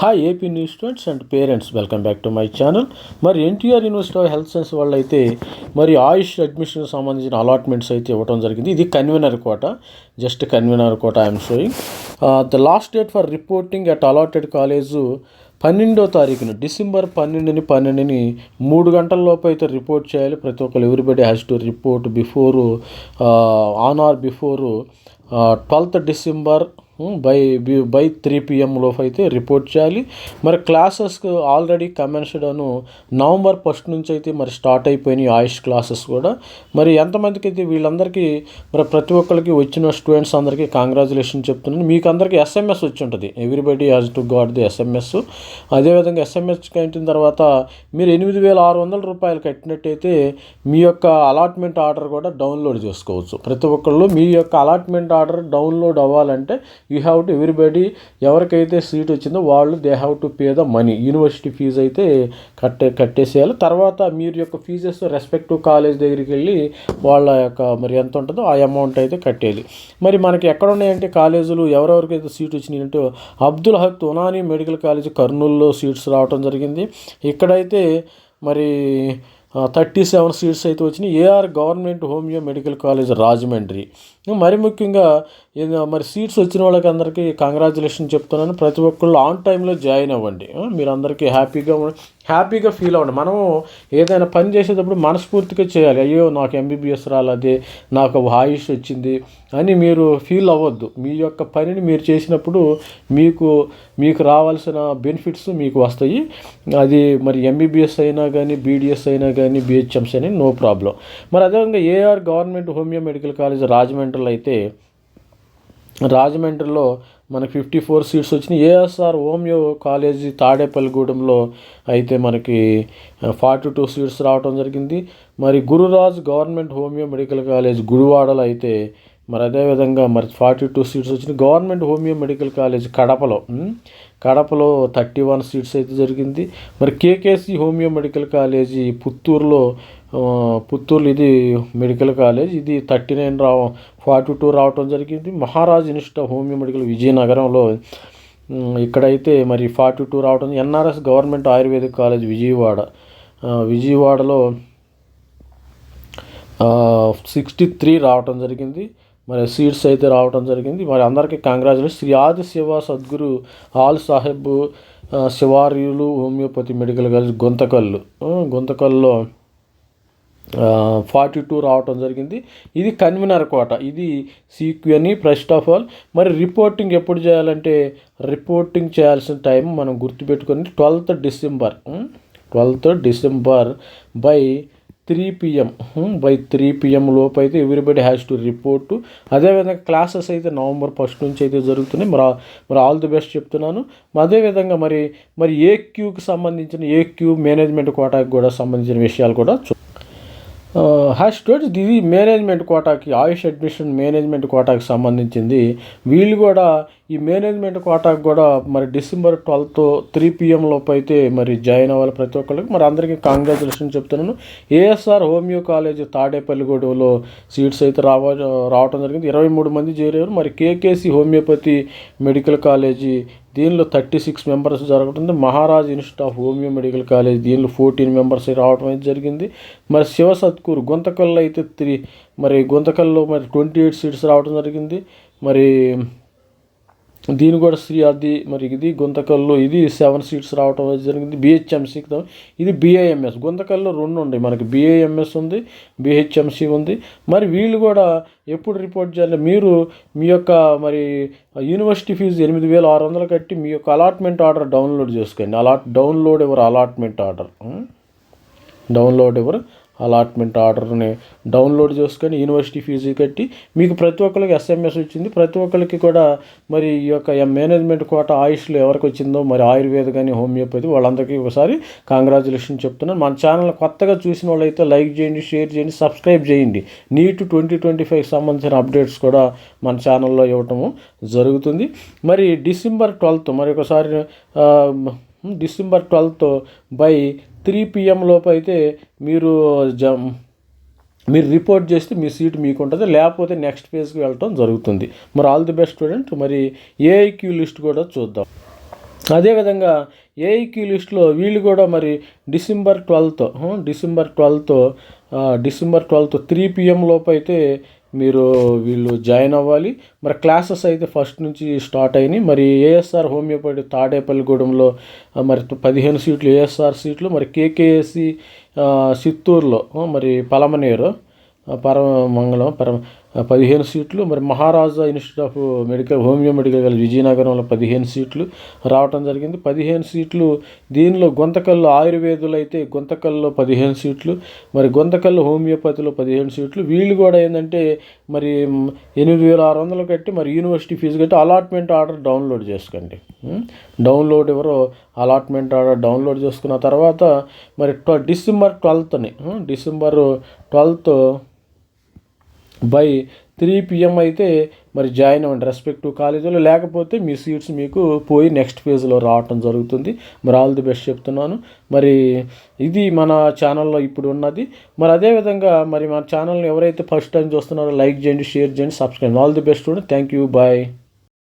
Hi AP news students and parents welcome back to my channel మరి NTR university of health science వాళ్ళు అయితే మరి ఆయుష్ అడ్మిషన్కి సంబంధించిన allotments అయితే ఇవ్వడం జరిగింది. ఇది convener quota just convener quota I'm showing the last date for reporting at allotted college పన్నెండో తారీఖున డిసెంబర్ పన్నెండుని పన్నెండుని మూడు గంటల లోపు అయితే రిపోర్ట్ చేయాలి. ప్రతి ఒక్కరు everybody has to report before on or before twelfth December by by three PM లోపు అయితే రిపోర్ట్ చేయాలి. మరి క్లాసెస్ ఆల్రెడీ కమెన్స్డ్ అను నవంబర్ ఫస్ట్ నుంచి అయితే మరి స్టార్ట్ అయిపోయినాయి ఆయుష్ క్లాసెస్ కూడా. మరి ఎంతమందికి అయితే వీళ్ళందరికీ మరి ప్రతి ఒక్కరికి వచ్చిన స్టూడెంట్స్ అందరికీ కాంగ్రాచులేషన్ చెప్తున్నాను. మీకు అందరికీ ఎస్ఎంఎస్ వచ్చి ఉంటుంది. Everybody has to got the SMS అదేవిధంగా ఎస్ఎంఎస్ కట్టిన తర్వాత మీరు ఎనిమిది వేల ఆరు వందల రూపాయలు కట్టినట్టయితే మీ యొక్క అలాట్మెంట్ ఆర్డర్ కూడా డౌన్లోడ్ చేసుకోవచ్చు. ప్రతి ఒక్కళ్ళు మీ యొక్క అలాట్మెంట్ ఆర్డర్ డౌన్లోడ్ అవ్వాలంటే యూ హ్యావ్ టు ఎవ్రీబడి ఎవరికైతే సీట్ వచ్చిందో వాళ్ళు they have to pay the money university fees అయితే కట్టే కట్టేసేయాలి. తర్వాత మీరు యొక్క ఫీజెస్ రెస్పెక్టివ్ కాలేజ్ దగ్గరికి వెళ్ళి వాళ్ళ యొక్క మరి ఎంత ఉంటుందో ఆ అమౌంట్ అయితే కట్టేది. మరి మనకి ఎక్కడ ఉన్నాయంటే కాలేజీలు ఎవరెవరికైతే సీట్ వచ్చినాయంటే అబ్దుల్ హక్ ఉనాని మెడికల్ కాలేజ్ కర్నూలులో సీట్స్ రావడం జరిగింది. ఇక్కడైతే మరి థర్టీ సెవెన్ సీట్స్ అయితే వచ్చినాయి. AR government homeo medical college Rajahmundry. మరి ముఖ్యంగా మరి సీట్స్ వచ్చిన వాళ్ళకి అందరికీ కంగ్రాచులేషన్ చెప్తున్నాను. ప్రతి ఒక్కళ్ళు ఆన్ టైంలో జాయిన్ అవ్వండి. మీరు అందరికీ హ్యాపీగా హ్యాపీగా ఫీల్ అవ్వండి. మనము ఏదైనా పని చేసేటప్పుడు మనస్ఫూర్తిగా చేయాలి. అయ్యో నాకు ఎంబీబీఎస్ రాలేదే నాకు ఆయుష్ వచ్చింది. అని మీరు ఫీల్ అవ్వద్దు. మీ యొక్క పనిని మీరు చేసినప్పుడు మీకు మీకు రావాల్సిన బెనిఫిట్స్ మీకు వస్తాయి. అది మరి ఎంబీబీఎస్ అయినా కానీ బీడిఎస్ అయినా కానీ బిహెచ్ఎంస్ అయినా నో ప్రాబ్లం మరి అదేవిధంగా AR government homeo medical college రాజమండ్రిలో అయితే రాజమండ్రిలో మనకి ఫిఫ్టీ ఫోర్ సీట్స్ వచ్చినాయి. ఏఎస్ఆర్ హోమియో కాలేజీ తాడేపల్లిగూడెంలో అయితే మనకి ఫార్టీ టూ సీట్స్ రావడం జరిగింది. మరి Gururaj government homeo medical college గుడివాడలో అయితే మరి అదేవిధంగా మరి ఫార్టీ టూ సీట్స్ వచ్చినాయి గవర్నమెంట్ హోమియో మెడికల్ కాలేజ్ కడపలో కడపలో థర్టీ వన్ సీట్స్ అయితే జరిగింది. మరి కేకేసి హోమియో మెడికల్ కాలేజీ పుత్తూరులో పుత్తూరులో ఇది మెడికల్ కాలేజ్ ఇది థర్టీ నైన్ రావ ఫార్టీ టూ రావటం జరిగింది. Maharaj institute of homeo medical విజయనగరంలో ఇక్కడైతే మరి ఫార్టీ టూ రావటం NRS government ayurvedic college Vijayawada విజయవాడలో సిక్స్టీ త్రీ రావటం జరిగింది. మరి సీట్స్ అయితే రావటం జరిగింది. మరి అందరికీ congratulation Shri Adi Shiva Sadguru Al Saheb Shivaryulu homeopathy medical college Guntakal. గుంతకల్లో forty two రావటం జరిగింది. ఇది కన్వీనర్ కోట. ఇది సీక్యూ ఫస్ట్ ఆఫ్ ఆల్ మరి రిపోర్టింగ్ ఎప్పుడు చేయాలంటే రిపోర్టింగ్ చేయాల్సిన టైం మనం గుర్తుపెట్టుకొని twelfth December twelfth December by three PM. By three PM లోపు అయితే ఎవ్రీబడి హ్యాస్ టు రిపోర్ట్ అదేవిధంగా క్లాసెస్ అయితే నవంబర్ ఫస్ట్ నుంచి అయితే జరుగుతున్నాయి. మరి మరి ఆల్ ది బెస్ట్ చెప్తున్నాను. అదేవిధంగా మరి మరి ఏ క్యూకి సంబంధించిన ఏ క్యూ మేనేజ్మెంట్ కోటాకి కూడా సంబంధించిన విషయాలు కూడా హ్యాష్ స్టూడెంట్స్ ఇది మేనేజ్మెంట్ కోటాకి ఆయుష్ అడ్మిషన్ మేనేజ్మెంట్ కోటాకి సంబంధించింది. వీళ్ళు కూడా ఈ మేనేజ్మెంట్ కోటాకి కూడా మరి డిసెంబర్ ట్వెల్త్ త్రీ పిఎంలోపు అయితే మరి జాయిన్ అవ్వాలి ప్రతి ఒక్కరికి మరి అందరికీ కాంగ్రాచులేషన్ చెప్తున్నాను. ఏఎస్ఆర్ హోమియో కాలేజ్ తాడేపల్లిగూడెంలో సీట్స్ అయితే రావ రావడం జరిగింది. ఇరవై మూడు మంది చేరారు. మరి కేకేసి హోమియోపతి మెడికల్ కాలేజీ దీనిలో థర్టీ సిక్స్ మెంబర్స్ జరుగుతుంది. Maharaj institute of homeo medical college దీనిలో ఫోర్టీన్ మెంబర్స్ రావడం అయితే జరిగింది. మరి శివ సత్కూరు గుంతకల్లో అయితే త్రీ మరి గుంతకల్లో మరి ట్వంటీ ఎయిట్ సీట్స్ రావడం జరిగింది. మరి దీని కూడా శ్రీ అది మరి ఇది గుంతకల్లో ఇది సెవెన్ సీట్స్ రావటం జరిగింది. బిహెచ్ఎంసీకి ఇది బిఐఎంఎస్ గుంతకల్లో రెండు ఉన్నాయి మనకి. బిఐఎంఎస్ ఉంది బిహెచ్ఎంసీ ఉంది. మరి వీళ్ళు కూడా ఎప్పుడు రిపోర్ట్ చేయాలి? మీరు మీ యొక్క మరి యూనివర్సిటీ ఫీజు ఎనిమిది వేల ఆరు వందలు కట్టి మీ యొక్క అలాట్మెంట్ ఆర్డర్ డౌన్లోడ్ చేసుకోండి. అలాట్ డౌన్లోడ్ ఎవరు? అలాట్మెంట్ ఆర్డర్ డౌన్లోడ్ ఎవరు? అలాట్మెంట్ ఆర్డర్ని డౌన్లోడ్ చేసుకొని యూనివర్సిటీ ఫీజు కట్టి మీకు ప్రతి ఒక్కరికి ఎస్ఎంఎస్ వచ్చింది. ప్రతి ఒక్కరికి కూడా మరి ఈ యొక్క మేనేజ్మెంట్ కోట ఆయుష్లో ఎవరికి వచ్చిందో మరి ఆయుర్వేద కానీ హోమియోపతి వాళ్ళందరికీ ఒకసారి కాంగ్రాచులేషన్ చెప్తున్నాను. మన ఛానల్ కొత్తగా చూసిన వాళ్ళైతే లైక్ చేయండి షేర్ చేయండి సబ్స్క్రైబ్ చేయండి. నీట్ ట్వంటీ ట్వంటీ ఫైవ్ సంబంధించిన అప్డేట్స్ కూడా మన ఛానల్లో ఇవ్వటము జరుగుతుంది. మరి డిసెంబర్ ట్వెల్త్ మరి ఒకసారి December twelfth by three PM లోపు అయితే మీరు జ మీరు రిపోర్ట్ చేస్తే మీ సీట్ మీకు ఉంటుంది లేకపోతే నెక్స్ట్ ఫేజ్కి వెళ్ళటం జరుగుతుంది. మరి ఆల్ ది బెస్ట్ స్టూడెంట్ మరి ఏఐక్యూ లిస్ట్ కూడా చూద్దాం. అదేవిధంగా ఏఐక్యూ లిస్ట్లో వీళ్ళు కూడా మరి December twelfth December twelfth December twelfth three PM లోపు అయితే మీరు వీళ్ళు జాయిన్ అవ్వాలి. మరి క్లాసెస్ అయితే ఫస్ట్ నుంచి స్టార్ట్ అయినాయి. మరి ఏఎస్ఆర్ హోమియోపతి తాడేపల్లిగూడెంలో మరి పదిహేను సీట్లు ఏఎస్ఆర్ సీట్లు మరి కేకేఎస్సి చిత్తూరులో మరి పలమనేరు పరమ మంగళం పరమ పదిహేను సీట్లు మరి Maharaja institute of medical homeo medical college విజయనగరంలో పదిహేను సీట్లు రావటం జరిగింది. పదిహేను సీట్లు దీనిలో గొంతకల్లో ఆయుర్వేదులు అయితే గొంతకల్లో పదిహేను సీట్లు మరి గొంతకల్లో హోమియోపతిలో పదిహేను సీట్లు. వీళ్ళు కూడా ఏంటంటే మరి ఎనిమిది వేల ఆరు వందలు కట్టి మరి యూనివర్సిటీ ఫీజు కట్టి అలాట్మెంట్ ఆర్డర్ డౌన్లోడ్ చేసుకోండి. డౌన్లోడ్ ఎవరో అలాట్మెంట్ ఆర్డర్ డౌన్లోడ్ చేసుకున్న తర్వాత మరి ట్వ December ట్వెల్త్ని December twelfth by three PM అయితే మరి జాయిన్ అవ్వండి. రెస్పెక్టివ్ కాలేజీలో లేకపోతే మీ సీట్స్ మీకు పోయి నెక్స్ట్ ఫేజ్లో రావటం జరుగుతుంది. మరి ఆల్ ది బెస్ట్ చెప్తున్నాను. మరి ఇది మన ఛానల్లో ఇప్పుడు ఉన్నది. మరి అదేవిధంగా మరి మన ఛానల్ని ఎవరైతే ఫస్ట్ టైం చూస్తున్నారో లైక్ చేయండి షేర్ చేయండి సబ్స్క్రైబ్ ఆల్ ది బెస్ట్ చూడండి థ్యాంక్ యూ బాయ్